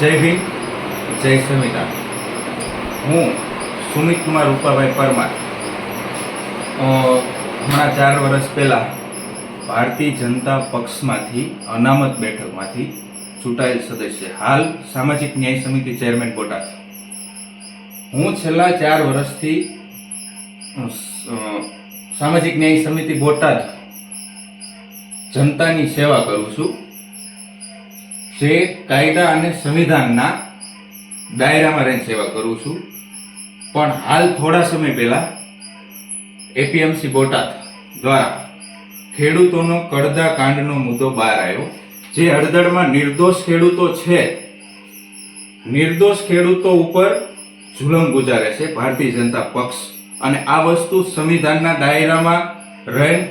જય ભીમ જય સુમિતા. હું સુમિત કુમાર રૂપાભાઈ પરમાર. હમણાં ચાર વર્ષ પહેલાં ભારતીય જનતા પક્ષમાંથી અનામત બેઠકમાંથી ચૂંટાયેલ સદસ્ય, હાલ સામાજિક ન્યાય સમિતિ ચેરમેન બોટાદ. હું છેલ્લા ચાર વર્ષથી સામાજિક ન્યાય સમિતિ બોટાદ જનતાની સેવા કરું છું. જે કાયદા અને સંવિધાનના દાયરામાં રહીને સેવા કરું છું. પણ હાલ થોડા સમય પહેલાં એપીએમસી બોટાદ દ્વારા ખેડૂતોનો કડદા કાંડનો મુદ્દો બહાર આવ્યો. જે હળદળમાં નિર્દોષ ખેડૂતો છે. નિર્દોષ ખેડૂતો ઉપર જુલમ ગુજારે છે. ભારતીય જનતા પક્ષ અને આ વસ્તુ સંવિધાનના દાયરામાં રહે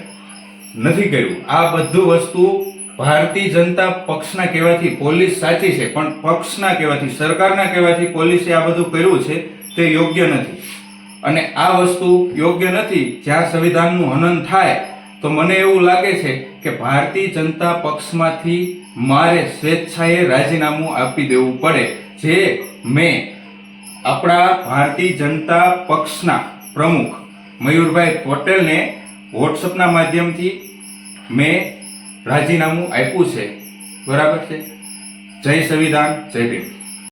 નથી કર્યું. આ બધું વસ્તુ ભારતીય જનતા પક્ષના કહેવાથી પોલીસ સાચી છે, પણ પક્ષના કહેવાથી, સરકારના કહેવાથી પોલીસે આ બધું કર્યું છે તે યોગ્ય નથી. અને આ વસ્તુ યોગ્ય નથી, જ્યાં સંવિધાનનું હનન થાય, તો મને એવું લાગે છે કે ભારતીય જનતા પક્ષમાંથી મારે સ્વેચ્છાએ રાજીનામું આપી દેવું પડે, જે મેં આપણા ભારતીય જનતા પક્ષના પ્રમુખ મયુરભાઈ પટેલને વોટ્સઅપના માધ્યમથી મેં રાજીનામું આપ્યું છે. બરાબર છે? જય સંવિધાન જય ભીમ.